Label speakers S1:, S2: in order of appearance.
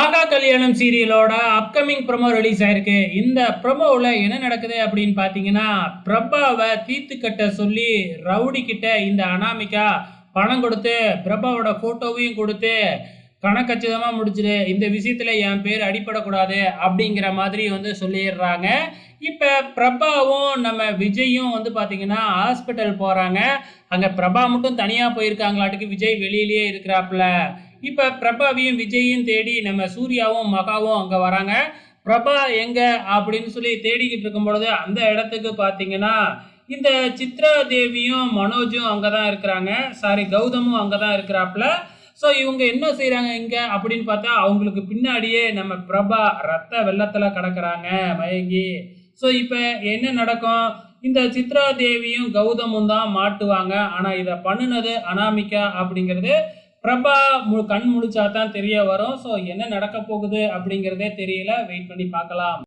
S1: ஆகா கல்யாணம் சீரியலோட upcoming promo release ஆயிருக்கு. இந்த ப்ரொமோவில் என்ன நடக்குது அப்படின்னு பார்த்தீங்கன்னா பிரபாவை தீத்து கட்ட சொல்லி ரவுடி கிட்ட இந்த அனாமிகா பணம் கொடுத்து பிரபாவோட ஃபோட்டோவையும் கொடுத்து கணக்கச்சிதமாக முடிச்சிடு இந்த விஷயத்தில் என் பேர் அடிபடக்கூடாது அப்படிங்கிற மாதிரி வந்து சொல்லிடுறாங்க. இப்போ பிரபாவும் நம்ம விஜயும் வந்து பார்த்தீங்கன்னா ஹாஸ்பிட்டல் போகிறாங்க அங்கே பிரபா மட்டும் தனியாக போயிருக்காங்களாட்டுக்கு விஜய் வெளியிலேயே இருக்கிறாப்புல. இப்போ பிரபாவையும் விஜயையும் தேடி நம்ம சூர்யாவும் மகாவும் அங்கே வராங்க. பிரபா எங்க அப்படின்னு சொல்லி தேடிக்கிட்டு இருக்கும் பொழுது அந்த இடத்துக்கு பார்த்தீங்கன்னா இந்த சித்ரா தேவியும் மனோஜும் அங்கே தான் இருக்கிறாங்க. சாரி கௌதமும் அங்கே தான் இருக்கிறாப்புல. ஸோ இவங்க என்ன செய்கிறாங்க இங்கே அப்படின்னு பார்த்தா அவங்களுக்கு பின்னாடியே நம்ம பிரபா ரத்த வெள்ளத்தில் கிடக்கிறாங்க மயங்கி. ஸோ இப்போ என்ன நடக்கும்? இந்த சித்ரா தேவியும் கௌதமும் தான் மாட்டுவாங்க. ஆனால் இதை பண்ணுனது அனாமிகா அப்படிங்கிறது பிரபா மு கண் முழிச்சா தான் தெரிய வரும். ஸோ என்ன நடக்க போகுது அப்படிங்கிறதே தெரியல. வெயிட் பண்ணி பார்க்கலாம்.